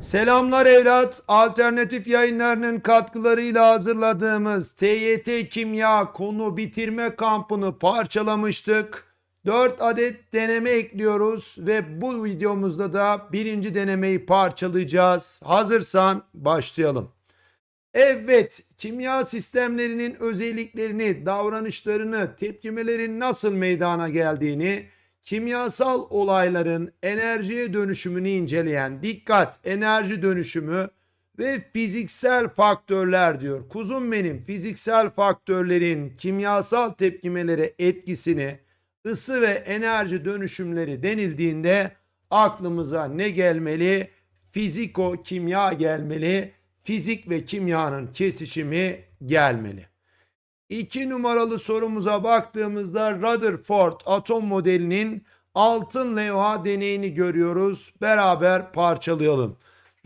Selamlar evlat. Alternatif yayınlarının katkılarıyla hazırladığımız TYT Kimya konu bitirme kampını parçalamıştık. 4 adet deneme ekliyoruz ve bu videomuzda da birinci denemeyi parçalayacağız. Hazırsan başlayalım. Evet, kimya sistemlerinin özelliklerini, davranışlarını, tepkimelerin nasıl meydana geldiğini, kimyasal olayların enerjiye dönüşümünü inceleyen dikkat, enerji dönüşümü ve fiziksel faktörler diyor. Kuzum benim fiziksel faktörlerin kimyasal tepkimelere etkisini, ısı ve enerji dönüşümleri denildiğinde aklımıza ne gelmeli? Fiziko kimya gelmeli. Fizik ve kimyanın kesişimi gelmeli. İki numaralı sorumuza baktığımızda Rutherford atom modelinin altın levha deneyini görüyoruz. Beraber parçalayalım.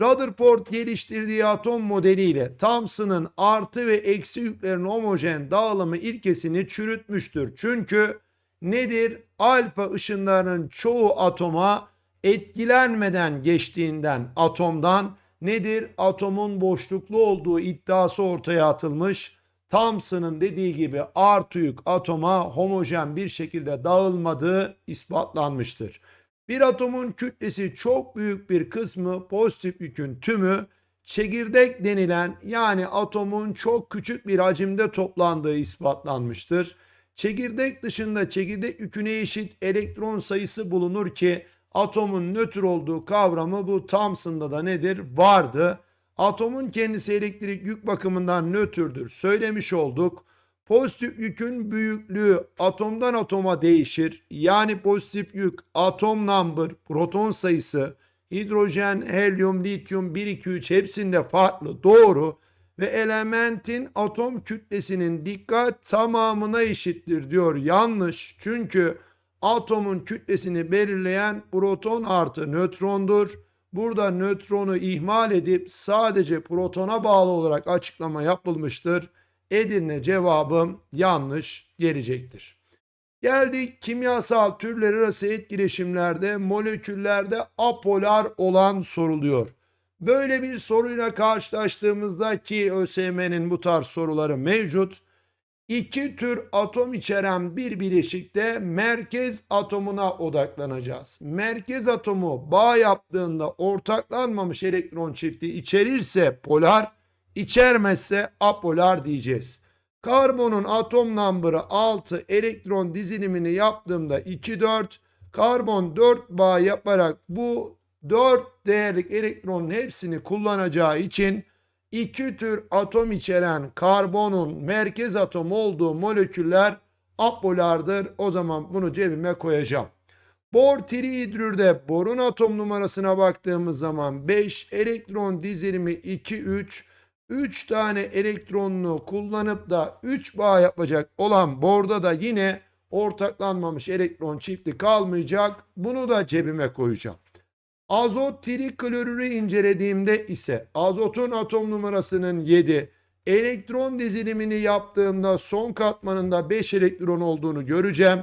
Rutherford geliştirdiği atom modeliyle Thomson'ın artı ve eksi yüklerin homojen dağılımı ilkesini çürütmüştür. Çünkü nedir? Alfa ışınlarının çoğu atoma etkilenmeden geçtiğinden atomdan nedir? Atomun boşluklu olduğu iddiası ortaya atılmış. Thomson'ın dediği gibi artı yük atoma homojen bir şekilde dağılmadığı ispatlanmıştır. Bir atomun kütlesi çok büyük bir kısmı pozitif yükün tümü çekirdek denilen yani atomun çok küçük bir hacimde toplandığı ispatlanmıştır. Çekirdek dışında çekirdek yüküne eşit elektron sayısı bulunur ki atomun nötr olduğu kavramı bu Thomson'da da nedir? Vardı. Atomun kendisi elektrik yük bakımından nötrdür. Söylemiş olduk. Pozitif yükün büyüklüğü atomdan atoma değişir. Yani pozitif yük atom number, proton sayısı, hidrojen, helyum, lityum 1 2 3 hepsinde farklı. Doğru ve elementin atom kütlesinin dikkat tamamına eşittir diyor. Yanlış. Çünkü atomun kütlesini belirleyen proton artı nötrondur. Burada nötronu ihmal edip sadece protona bağlı olarak açıklama yapılmıştır. Edirne cevabım yanlış gelecektir. Geldik kimyasal türler arası etkileşimlerde moleküllerde apolar olan soruluyor. Böyle bir soruyla karşılaştığımızda ki ÖSYM'nin bu tarz soruları mevcut. İki tür atom içeren bir bileşikte merkez atomuna odaklanacağız. Merkez atomu bağ yaptığında ortaklanmamış elektron çifti içerirse polar, içermezse apolar diyeceğiz. Karbonun atom number'ı 6 elektron dizilimini yaptığımda 2 4 karbon 4 bağ yaparak bu 4 değerlik elektronun hepsini kullanacağı için iki tür atom içeren karbonun merkez atom olduğu moleküller apolardır. O zaman bunu cebime koyacağım. Bor trihidrürde borun atom numarasına baktığımız zaman 5 elektron dizilimi 2 3 3 tane elektronunu kullanıp da 3 bağ yapacak olan borda da yine ortaklanmamış elektron çifti kalmayacak. Bunu da cebime koyacağım. Azot triklorürü incelediğimde ise azotun atom numarasının 7, elektron dizilimini yaptığımda son katmanında 5 elektron olduğunu göreceğim.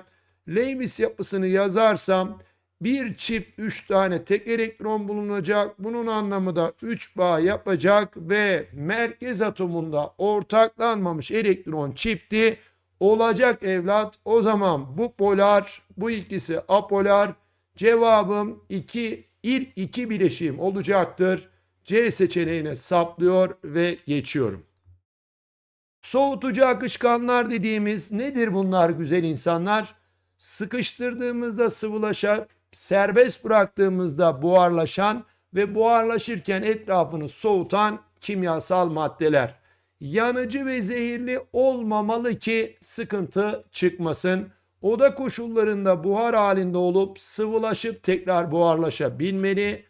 Lewis yapısını yazarsam bir çift 3 tane tek elektron bulunacak. Bunun anlamı da 3 bağ yapacak ve merkez atomunda ortaklanmamış elektron çifti olacak evlat. O zaman bu polar, bu ikisi apolar. Cevabım 2 ilk iki bileşiğim olacaktır. C seçeneğine saplıyor ve geçiyorum. Soğutucu akışkanlar dediğimiz nedir bunlar güzel insanlar? Sıkıştırdığımızda sıvılaşan, serbest bıraktığımızda buharlaşan ve buharlaşırken etrafını soğutan kimyasal maddeler. Yanıcı ve zehirli olmamalı ki sıkıntı çıkmasın. Oda koşullarında buhar halinde olup sıvılaşıp tekrar buharlaşabilmeli.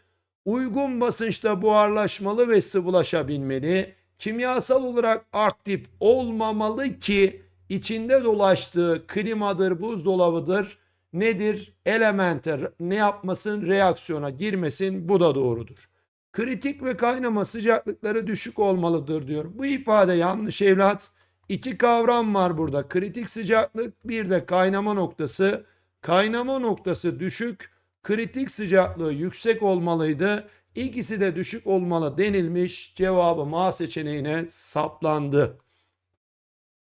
Uygun basınçta buharlaşmalı ve sıvılaşabilmeli. Kimyasal olarak aktif olmamalı ki içinde dolaştığı klimadır, buzdolabıdır. Nedir? Elemente ne yapmasın? Reaksiyona girmesin. Bu da doğrudur. Kritik ve kaynama sıcaklıkları düşük olmalıdır diyor. Bu ifade yanlış evlat. İki kavram var burada. Kritik sıcaklık bir de kaynama noktası. Kaynama noktası düşük, kritik sıcaklığı yüksek olmalıydı. İkisi de düşük olmalı denilmiş. Cevabı A seçeneğine saplandı.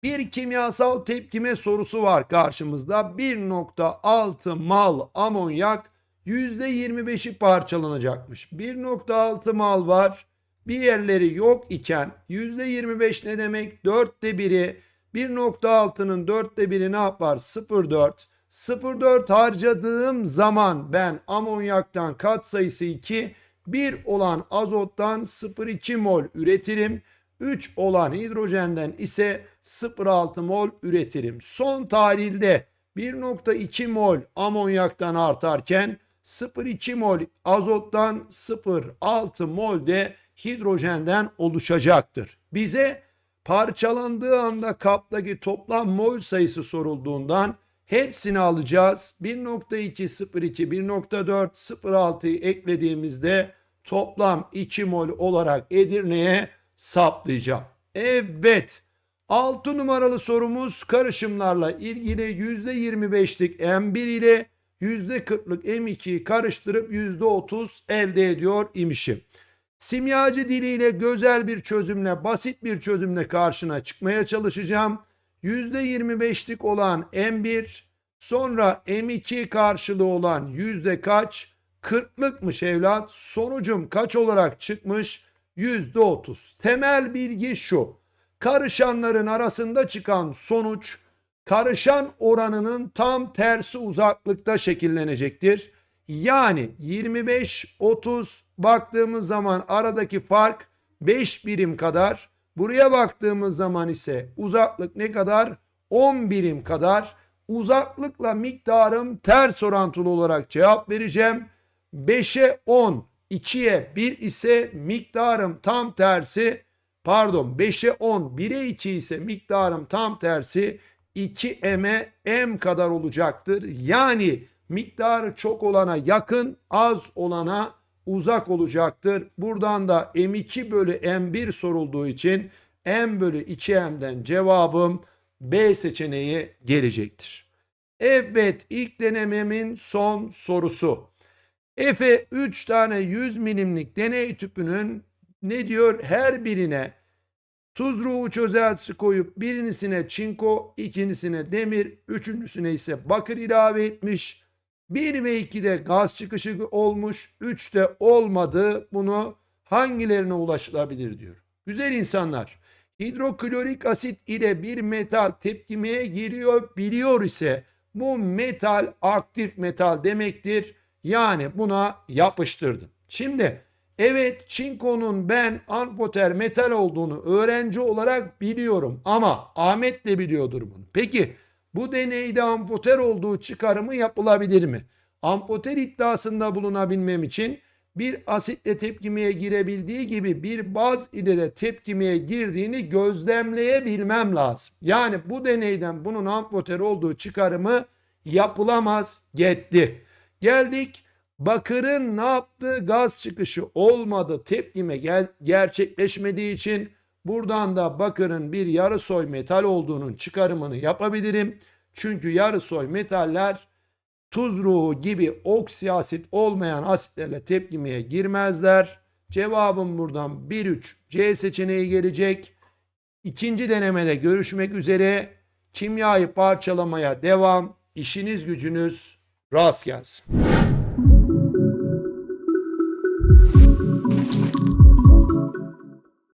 Bir kimyasal tepkime sorusu var karşımızda. 1.6 mal amonyak %25'i parçalanacakmış. 1.6 mal var. Bir yerleri yok iken %25 ne demek? 4'te 1'i 1.6'nın 4'te 1'i ne yapar? 0.4. 0.4 harcadığım zaman ben amonyaktan katsayısı 2, 1 olan azottan 0.2 mol üretirim. 3 olan hidrojenden ise 0.6 mol üretirim. Son tahlilde 1.2 mol amonyaktan artarken 0.2 mol azottan 0.6 mol de hidrojenden oluşacaktır. Bize parçalandığı anda kaptaki toplam mol sayısı sorulduğundan hepsini alacağız. 1.2, 0.2, 1.4, 0.6'yı eklediğimizde toplam 2 mol olarak Edirne'ye saplayacağım. Evet. 6 numaralı sorumuz karışımlarla ilgili %25'lik M1 ile %40'lık M2'yi karıştırıp %30 elde ediyor imişim. Simyacı diliyle güzel bir çözümle, basit bir çözümle karşına çıkmaya çalışacağım. %25'lik olan M1, sonra M2 karşılığı olan yüzde kaç? 40'lıkmış evlat. Sonucum kaç olarak çıkmış? %30. Temel bilgi şu. Karışanların arasında çıkan sonuç karışan oranının tam tersi uzaklıkta şekillenecektir. Yani 25 30 baktığımız zaman aradaki fark 5 birim kadar. Buraya baktığımız zaman ise uzaklık ne kadar? 10 birim kadar. Uzaklıkla miktarım ters orantılı olarak cevap vereceğim. 5'e 10, 2'ye 1 ise miktarım tam tersi. Pardon 5'e 10, 1'e 2 ise miktarım tam tersi 2m'e m kadar olacaktır. Yani miktarı çok olana yakın, az olana uzak olacaktır. Buradan da m2 bölü m1 sorulduğu için m bölü 2m'den cevabım B seçeneği gelecektir. Evet ilk denememin son sorusu. Efe 3 tane 100 milimlik deney tüpünün ne diyor her birine tuz ruhu çözeltisi koyup birincisine çinko, ikincisine demir, üçüncüsüne ise bakır ilave etmiş. 1 ve 2'de gaz çıkışı olmuş, 3'te olmadı. Bunu hangilerine ulaşılabilir diyor. Güzel insanlar. Hidroklorik asit ile bir metal tepkimeye giriyor biliyor ise bu metal aktif metal demektir. Yani buna yapıştırdım. Şimdi evet çinkonun ben amfoter metal olduğunu öğrenci olarak biliyorum ama Ahmet de biliyordur bunu. Peki bu deneyde amfoter olduğu çıkarımı yapılabilir mi? Amfoter iddiasında bulunabilmem için bir asitle tepkimeye girebildiği gibi bir baz ile de tepkimeye girdiğini gözlemleyebilmem lazım. Yani bu deneyden bunun amfoter olduğu çıkarımı yapılamaz gitti. Geldik bakırın ne yaptığı gaz çıkışı olmadı tepkime gel- gerçekleşmediği için buradan da bakırın bir yarı soy metal olduğunun çıkarımını yapabilirim. Çünkü yarı soy metaller tuz ruhu gibi oksiasit olmayan asitlerle tepkimeye girmezler. Cevabım buradan 1-3 C seçeneği gelecek. İkinci denemede görüşmek üzere. Kimyayı parçalamaya devam. İşiniz gücünüz rast gelsin.